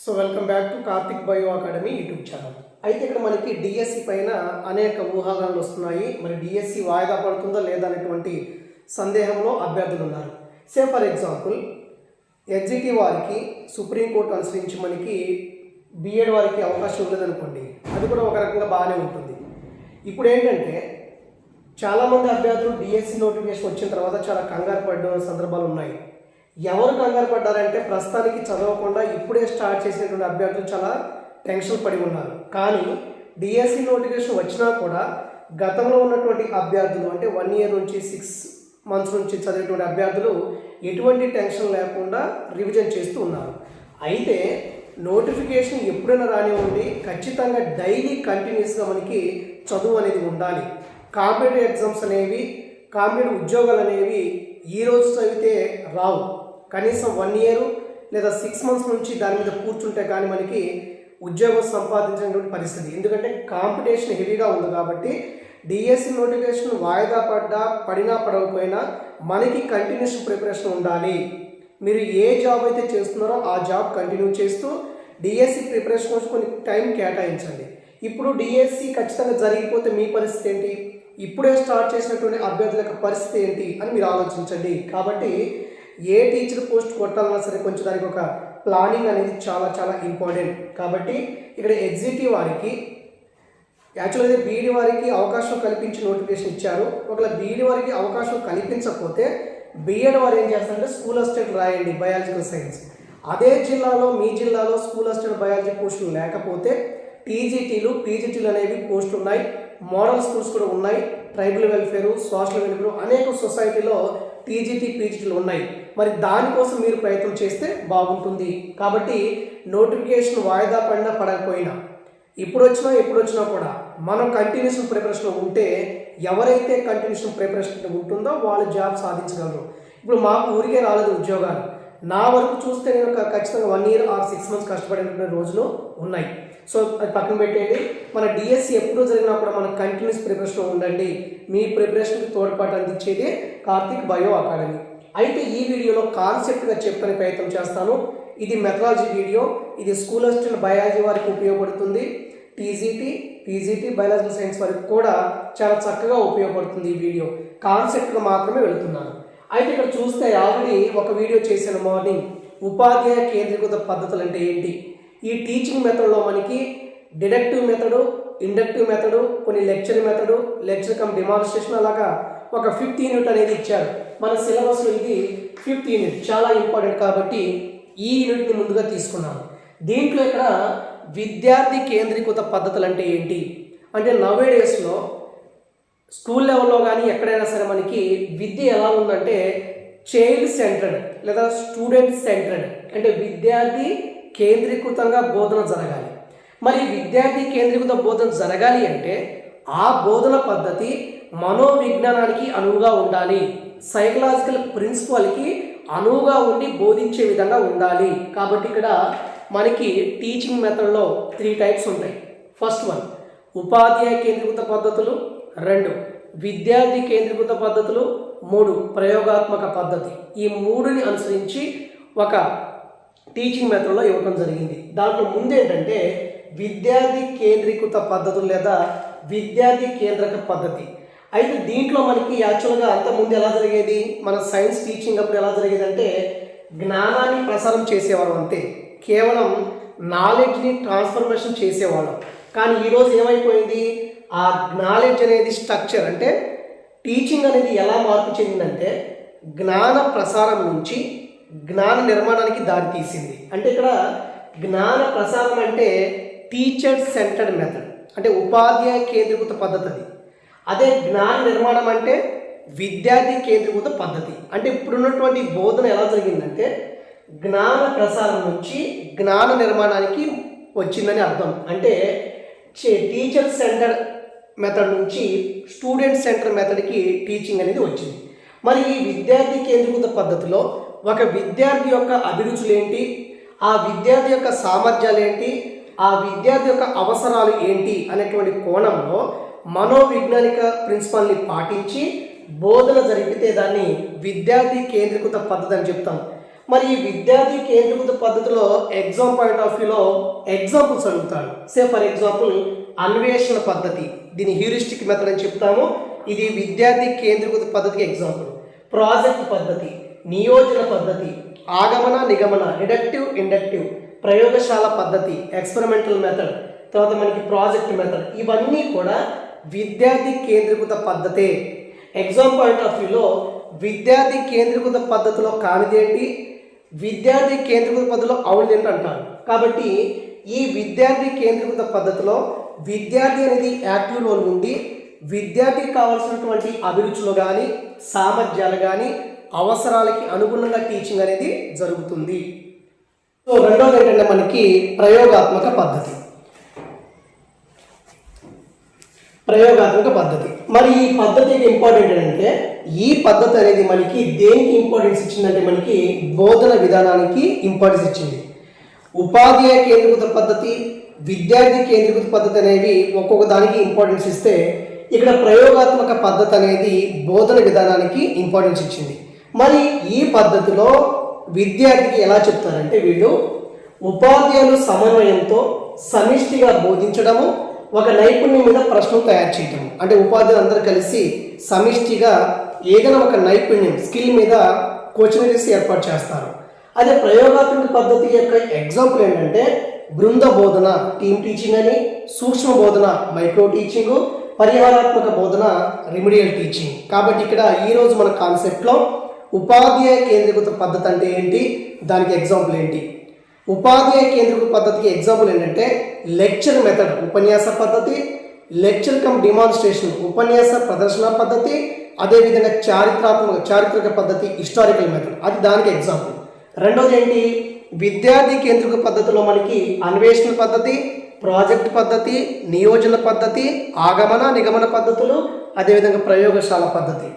So welcome back to Karthik bio academy YouTube channel. అయితే ఇక్కడ మనకి డిఎస్సి పైన అనేక ఊహాగానాలు వస్తున్నాయి. మరి డిఎస్సి వాయిదా పడుతుందా లేదా అనేటువంటి సందేహంలో అభ్యర్థులు ఉన్నారు. సే ఫర్ ఎగ్జాంపుల్ ఎగ్జిటి వారికి సుప్రీంకోర్టు అనుసరించి మనకి బిఎడ్ వారికి అవకాశం ఉండదనుకోండి అది కూడా ఒక రకంగా బాగానే ఉంటుంది. ఇప్పుడు ఏంటంటే చాలామంది అభ్యర్థులు డిఎస్సి నోటిఫికేషన్ వచ్చిన తర్వాత చాలా కంగారు పడ్డ సందర్భాలు ఉన్నాయి. ఎవరు కంగారు పడ్డారంటే ప్రస్తుతానికి చదవకుండా ఇప్పుడే స్టార్ట్ చేసినటువంటి అభ్యర్థులు చాలా టెన్షన్ పడి ఉన్నారు. కానీ డిఎస్సి నోటిఫికేషన్ వచ్చినా కూడా గతంలో ఉన్నటువంటి అభ్యర్థులు అంటే వన్ ఇయర్ నుంచి సిక్స్ మంత్స్ నుంచి చదివేటువంటి అభ్యర్థులు ఎటువంటి టెన్షన్ లేకుండా రివిజన్ చేస్తూ ఉన్నారు. అయితే నోటిఫికేషన్ ఎప్పుడైనా రానివ్వండి ఖచ్చితంగా డైలీ కంటిన్యూస్గా మనకి చదువు అనేది ఉండాలి. కాంపిటేటివ్ ఎగ్జామ్స్ అనేవి కాంపిటేటివ్ ఉద్యోగాలు అనేవి ఈ రోజు చదివితే రావు. కనీసం వన్ ఇయర్ లేదా సిక్స్ మంత్స్ నుంచి దాని మీద కూర్చుంటే కానీ మనకి ఉద్యోగం సంపాదించినటువంటి పరిస్థితి. ఎందుకంటే కాంపిటీషన్ హెవీగా ఉంది కాబట్టి డిఎస్సి నోటిఫికేషన్ వాయిదా పడ్డా పడినా పడకపోయినా మనకి కంటిన్యూస్ ప్రిపరేషన్ ఉండాలి. మీరు ఏ జాబ్ అయితే చేస్తున్నారో ఆ జాబ్ కంటిన్యూ చేస్తూ డిఎస్సి ప్రిపరేషన్ కోసం కొన్ని టైం కేటాయించండి. ఇప్పుడు డిఎస్సి ఖచ్చితంగా జరిగిపోతే మీ పరిస్థితి ఏంటి? ఇప్పుడే స్టార్ట్ చేసినటువంటి అభ్యర్థుల యొక్క పరిస్థితి ఏంటి అని మీరు ఆలోచించండి. కాబట్టి ఏ టీచర్ పోస్ట్ కొట్టాలన్నా సరే కొంచెం దానికి ఒక ప్లానింగ్ అనేది చాలా చాలా ఇంపార్టెంట్ కాబట్టి ఇక్కడ ఎగ్జిటివ్ వారికి యాక్చువల్గా అయితే బీఈడి వారికి అవకాశం కల్పించి నోటిఫికేషన్ ఇచ్చారు. ఒకవేళ బీఈడి వారికి అవకాశం కల్పించకపోతే బీఎడ్ వారు ఏం చేస్తారంటే స్కూల్ అసిస్టెంట్ రాయండి బయాలజికల్ సైన్స్ అదే జిల్లాలో మీ జిల్లాలో స్కూల్ అసిస్టెంట్ బయాలజీ పోస్టులు లేకపోతే టీజీటీలు పీజీటీలు అనేవి పోస్టులు ఉన్నాయి. మోడల్ స్కూల్స్ కూడా ఉన్నాయి. ట్రైబల్ వెల్ఫేర్ సోషల్ వెల్ఫేర్ అనేక సొసైటీలో టీజీటీ పీజీటీలు ఉన్నాయి. మరి దానికోసం మీరు ప్రయత్నం చేస్తే బాగుంటుంది. కాబట్టి నోటిఫికేషన్ వాయిదా పడినా పడకపోయినా ఇప్పుడు వచ్చినా ఎప్పుడు వచ్చినా కూడా మనం కంటిన్యూషన్ ప్రిపరేషన్ ఉంటే ఎవరైతే కంటిన్యూషన్ ప్రిపరేషన్ ఉంటుందో వాళ్ళు జాబ్ సాధించగలరు. ఇప్పుడు మాకు ఊరికే రాలేదు ఉద్యోగాలు. నా వరకు చూస్తే నేను ఖచ్చితంగా one year or six months కష్టపడినటువంటి రోజులు ఉన్నాయి. సో అది పక్కన పెట్టేయండి. మన డిఎస్సి ఎప్పుడు జరిగినా కూడా మన కంటిన్యూస్ ప్రిపరేషన్ ఉండండి. మీ ప్రిపరేషన్కి తోడ్పాటు అందించేది కార్తిక్ బయో అకాడమీ అయితే ఈ వీడియోలో కాన్సెప్ట్గా చెప్పని ప్రయత్నం చేస్తాను. ఇది మెథడాలజీ వీడియో ఇది స్కూల్ అసిస్టెంట్ బయాలజీ వారికి ఉపయోగపడుతుంది. టీజీటీ పీజీటీ బయాలజికల్ సైన్స్ వారికి కూడా చాలా చక్కగా ఉపయోగపడుతుంది ఈ వీడియో కాన్సెప్ట్గా మాత్రమే వెళుతున్నాను. అయితే ఇక్కడ చూస్తే ఆల్రెడీ ఒక వీడియో చేశాను మార్నింగ్. ఉపాధ్యాయ కేంద్రీకృత పద్ధతులు అంటే ఏంటి? ఈ టీచింగ్ మెథడ్లో మనకి డిడక్టివ్ మెథడు ఇండక్టివ్ మెథడు కొన్ని lecture method lecture cum demonstration అలాగా ఒక ఫిఫ్త్ యూనిట్ అనేది ఇచ్చారు. మన సిలబస్లో ఇది ఫిఫ్త్ యూనిట్ చాలా ఇంపార్టెంట్ కాబట్టి ఈ యూనిట్ని ముందుగా తీసుకున్నాను దీంట్లో ఇక్కడ విద్యార్థి కేంద్రీకృత పద్ధతులు అంటే ఏంటి? అంటే నవే డేస్లో స్కూల్ లెవెల్లో కానీ ఎక్కడైనా సరే మనకి విద్య ఎలా ఉందంటే చైల్డ్ సెంటర్డ్ లేదా స్టూడెంట్ సెంటర్డ్ అంటే విద్యార్థి కేంద్రీకృతంగా బోధన జరగాలి. మరి విద్యార్థి కేంద్రీకృత బోధన జరగాలి అంటే ఆ బోధన పద్ధతి మనోవిజ్ఞానానికి అనువుగా ఉండాలి. సైకలాజికల్ ప్రిన్సిపల్కి అనువుగా ఉండి బోధించే విధంగా ఉండాలి. కాబట్టి ఇక్కడ మనకి టీచింగ్ మెథడ్లో త్రీ టైప్స్ ఉంటాయి. ఫస్ట్ వన్ ఉపాధ్యాయ కేంద్రీకృత పద్ధతులు. రెండు విద్యార్థి కేంద్రీకృత పద్ధతులు. మూడు ప్రయోగాత్మక పద్ధతి. ఈ మూడుని అనుసరించి ఒక టీచింగ్ మెథడ్లో ఇవ్వడం జరిగింది. దాంట్లో ముందు ఏంటంటే విద్యార్థి కేంద్రీకృత పద్ధతులు లేదా విద్యార్థి కేంద్రక పద్ధతి. అయితే దీంట్లో మనకి యాక్చువల్గా అంత ముందు ఎలా జరిగేది? మన సైన్స్ టీచింగ్ అప్పుడు ఎలా జరిగేది అంటే జ్ఞానాన్ని ప్రసారం చేసేవాళ్ళం అంతే. కేవలం నాలెడ్జ్ని ట్రాన్స్ఫర్మేషన్ చేసేవాళ్ళం. కానీ ఈరోజు ఏమైపోయింది? ఆ నాలెడ్జ్ అనేది స్ట్రక్చర్ అంటే టీచింగ్ అనేది ఎలా మార్పు చెందిందంటే జ్ఞాన ప్రసారం నుంచి జ్ఞాన నిర్మాణానికి దారితీసింది అంటే ఇక్కడ జ్ఞాన ప్రసారం అంటే టీచర్ సెంటర్డ్ మెథడ్ అంటే ఉపాధ్యాయ కేంద్రీకృత పద్ధతి అది అదే జ్ఞాన నిర్మాణం అంటే విద్యార్థి కేంద్రీకృత పద్ధతి. అంటే ఇప్పుడున్నటువంటి బోధన ఎలా జరిగిందంటే జ్ఞాన ప్రసారం నుంచి జ్ఞాన నిర్మాణానికి వచ్చిందని అర్థం. అంటే టీచర్ సెంటర్ మెథడ్ నుంచి స్టూడెంట్ సెంటర్ మెథడ్కి టీచింగ్ అనేది వచ్చింది. మరి ఈ విద్యార్థి కేంద్రీకృత పద్ధతిలో ఒక విద్యార్థి యొక్క అభిరుచులు ఏంటి ఆ విద్యార్థి యొక్క సామర్థ్యాలు ఏంటి ఆ విద్యార్థి యొక్క అవసరాలు ఏంటి? అనేటువంటి కోణంలో మనోవిజ్ఞానిక ప్రిన్సిపల్ని పాటించి బోధన జరిపితే దాన్ని విద్యార్థి కేంద్రీకృత పద్ధతి అని చెప్తాం. మరి ఈ విద్యార్థి కేంద్రీకృత పద్ధతిలో ఎగ్జామ్ పాయింట్ ఆఫ్ వ్యూలో ఎగ్జాంపుల్స్ అడుగుతాడు సే ఫర్ ఎగ్జాంపుల్ అన్వేషణ పద్ధతి. దీని హ్యూరిస్టిక్ మెథడ్ అని చెప్తాము. ఇది విద్యార్థి కేంద్రీకృత పద్ధతికి ఎగ్జాంపుల్. ప్రాజెక్ట్ పద్ధతి. నియోజన పద్ధతి ఆగమన నిగమన డిడక్టివ్ ఇండక్టివ్ ప్రయోగశాల పద్ధతి ఎక్స్పెరిమెంటల్ మెథడ్ తర్వాత మనకి ప్రాజెక్ట్ మెథడ్ ఇవన్నీ కూడా విద్యార్థి కేంద్రీకృత పద్ధతే. ఎగ్జామ్ పాయింట్ ఆఫ్ వ్యూలో విద్యార్థి కేంద్రీకృత పద్ధతిలో కానిదేంటి విద్యార్థి కేంద్రీకృత పద్ధతిలో అవును అంటారు. కాబట్టి ఈ విద్యార్థి కేంద్రీకృత పద్ధతిలో విద్యార్థి అనేది యాక్టివ్ రోల్ ఉండి విద్యార్థికి కావాల్సినటువంటి అభిరుచులు కానీ సామర్థ్యాలు కానీ అవసరాలకి అనుగుణంగా టీచింగ్ అనేది జరుగుతుంది. సో రెండోది ఏంటంటే మనకి ప్రయోగాత్మక పద్ధతి. ప్రయోగాత్మక పద్ధతి. మరి ఈ పద్ధతికి ఇంపార్టెంట్ ఏంటంటే ఈ పద్ధతి అనేది మనకి దేనికి ఇంపార్టెన్స్ ఇచ్చిందంటే మనకి బోధన విధానానికి ఇంపార్టెన్స్ ఇచ్చింది. ఉపాధ్యాయ కేంద్రీకృత పద్ధతి విద్యార్థి కేంద్రీకృత పద్ధతి అనేవి ఒక్కొక్క దానికి ఇంపార్టెన్స్ ఇస్తే ఇక్కడ ప్రయోగాత్మక పద్ధతి అనేది బోధన విధానానికి ఇంపార్టెన్స్ ఇచ్చింది. మరి ఈ పద్ధతిలో విద్యార్థికి ఎలా చెప్తారంటే వీళ్ళు ఉపాధ్యాయులు సమన్వయంతో సమిష్టిగా బోధించడము ఒక నైపుణ్యం మీద ప్రశ్నలు తయారు చేయటం అంటే ఉపాధ్యాయులు అందరూ కలిసి సమిష్టిగా ఏదైనా ఒక నైపుణ్యం స్కిల్ మీద కోచింగ్ ఏర్పాటు చేస్తారు. అదే ప్రయోగాత్మక పద్ధతి యొక్క ఎగ్జాంపుల్ ఏంటంటే బృంద బోధన టీమ్ టీచింగ్ అని సూక్ష్మ బోధన మైక్రో టీచింగ్ పరిహారాత్మక బోధన రెమిడియల్ టీచింగ్ కాబట్టి ఇక్కడ ఈరోజు మన కాన్సెప్ట్లో ఉపాధ్యాయ కేంద్రీకృత పద్ధతి అంటే ఏంటి? దానికి ఎగ్జాంపుల్ ఏంటి? ఉపాధ్యాయ కేంద్రీకృత పద్ధతికి ఎగ్జాంపుల్ ఏంటంటే లెక్చర్ మెథడ్ ఉపన్యాస పద్ధతి లెక్చర్ కమ్ డిమాన్స్ట్రేషన్ ఉపన్యాస ప్రదర్శన పద్ధతి అదేవిధంగా చారిత్రాత్మక చారిత్రక పద్ధతి హిస్టారికల్ మెథడ్ అది దానికి ఎగ్జాంపుల్ రెండోది ఏంటి? విద్యార్థి కేంద్రిక పద్ధతిలో మనకి అన్వేషణ పద్ధతి ప్రాజెక్ట్ పద్ధతి నియోజన పద్ధతి ఆగమన నిగమన పద్ధతులు అదేవిధంగా ప్రయోగశాల పద్ధతి.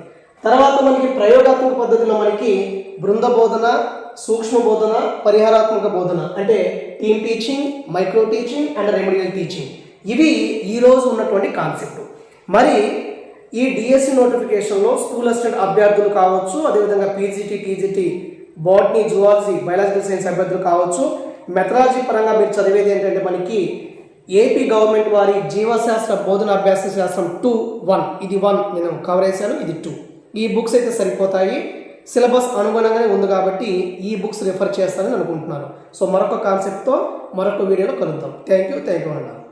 తర్వాత మనకి ప్రయోగాత్మక పద్ధతిలో మనకి బృంద బోధన సూక్ష్మ బోధన పరిహారాత్మక బోధన. అంటే team teaching micro teaching and remedial teaching. ఇవి ఈరోజు ఉన్నటువంటి కాన్సెప్ట్. మరి ఈ డిఎస్సి నోటిఫికేషన్లో స్కూల్ అసిస్టెంట్ అభ్యర్థులు కావచ్చు అదేవిధంగా PGT TGT botany zoology biological science అభ్యర్థులు కావచ్చు. మెథడాలజీ పరంగా మీరు చదివేది ఏంటంటే మనకి ఏపీ గవర్నమెంట్ వారి జీవశాస్త్ర బోధన అభ్యాస శాస్త్రం టూ వన్. ఇది వన్. నేను కవర్ చేశాను. ఇది టూ. ఈ బుక్స్ అయితే సరిపోతాయి. సిలబస్ అనుగుణంగానే ఉంది కాబట్టి ఈ బుక్స్ రిఫర్ చేస్తానని అనుకుంటున్నాను. సో మరొక కాన్సెప్ట్తో మరొక వీడియోలో కలుద్దాం. థ్యాంక్ యూ థ్యాంక్ యూ అన్నారు